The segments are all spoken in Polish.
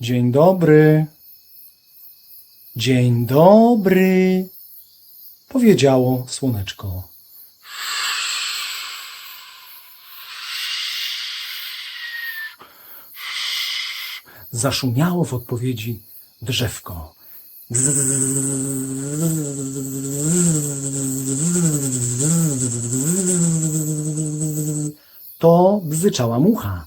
Dzień dobry. Dzień dobry. Powiedziało słoneczko. Zaszumiało w odpowiedzi drzewko. To bzyczała mucha.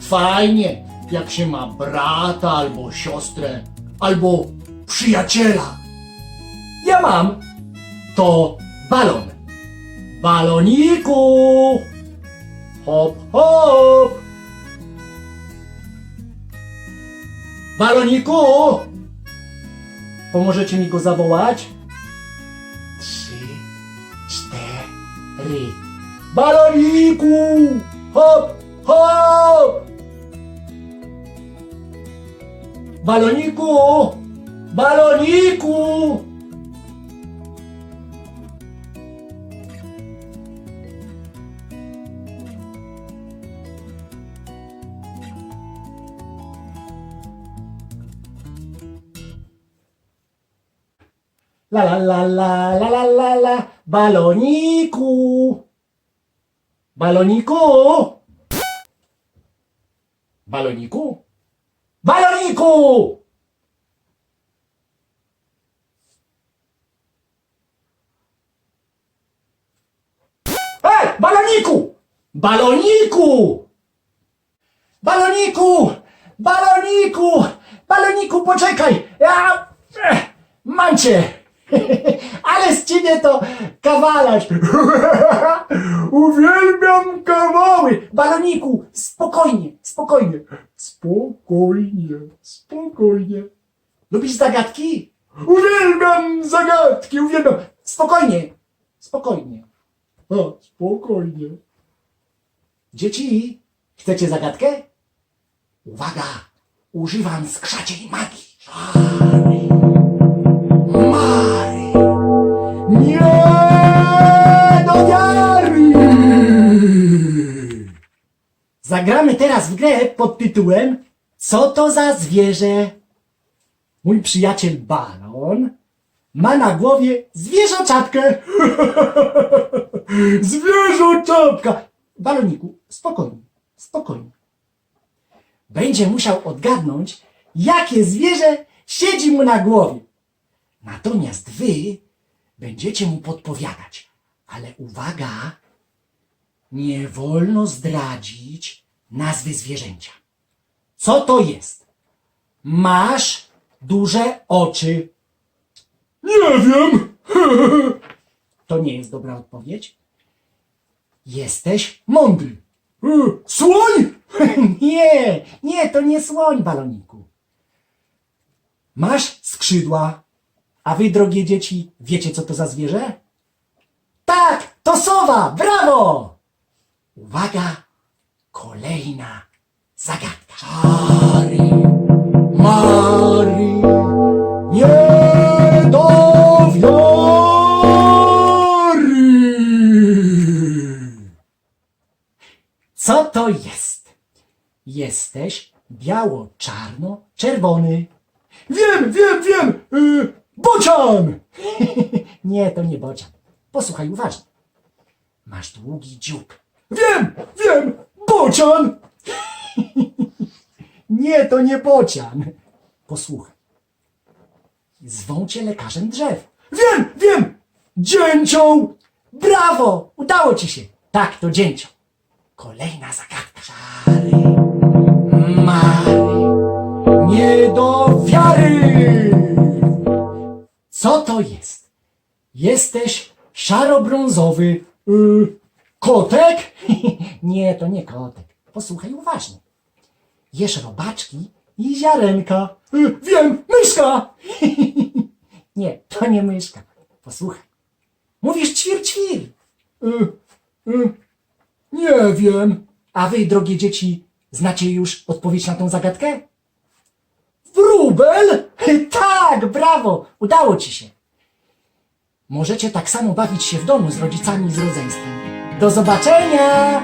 Fajnie, jak się ma brata albo siostrę, albo przyjaciela. Ja mam. To balon. Baloniku! Hop, hop! Baloniku! Pomożecie mi go zawołać? Trzy, cztery. Baloniku! Hop, hop! Baloniku! Baloniku! La la la la la la la la baloniku. Baloniku. Baloniku. Baloniku. Ej, baloniku! Baloniku! Baloniku! Baloniku! Baloniku, poczekaj! Ja... eh, Mam cię! Ale z ciebie to kawalarz! Uwielbiam kawały! Baloniku, spokojnie, spokojnie. Spokojnie, spokojnie. Lubisz zagadki? Uwielbiam zagadki, uwielbiam. Spokojnie, spokojnie. O, spokojnie. Dzieci, chcecie zagadkę? Uwaga, używam skrzaciej magii. Zagramy teraz w grę pod tytułem Co to za zwierzę? Mój przyjaciel Balon ma na głowie zwierzoczapkę. Zwierzoczapka! Baloniku, spokojnie, spokojnie. Będzie musiał odgadnąć, jakie zwierzę siedzi mu na głowie. Natomiast wy będziecie mu podpowiadać. Ale uwaga, nie wolno zdradzić nazwy zwierzęcia. Co to jest? Masz duże oczy. Nie wiem. To nie jest dobra odpowiedź. Jesteś mądry. Słoń? Nie, nie, to nie słoń, baloniku. Masz skrzydła. A wy, drogie dzieci, wiecie, co to za zwierzę? Tak, to sowa! Brawo! Uwaga, kolejna zagadka. Mary, Mary, nie do wiary. Co to jest? Jesteś biało-czarno-czerwony. Wiem, wiem, wiem! Yy, bocian! nie, to nie bocian. Posłuchaj uważnie. Masz długi dziób. Wiem, bocian! nie, to nie bocian. Posłuchaj. Zwą cię lekarzem drzew. Wiem, wiem! Dzięcioł! Brawo! Udało ci się. Tak, to dzięcioł. Kolejna zagadka. Szary, mary, nie do wiary! Co to jest? Jesteś szarobrązowy. Y, kotek? nie, to nie kotek. Posłuchaj uważnie. Jesz robaczki i ziarenka. Y, wiem, myszka! nie, to nie myszka. Posłuchaj. Mówisz ćwir, ćwir. Y, y, nie wiem. A wy, drogie dzieci, znacie już odpowiedź na tą zagadkę? Wróbel? Tak, brawo, udało ci się. Możecie tak samo bawić się w domu z rodzicami i z rodzeństwem. Do zobaczenia!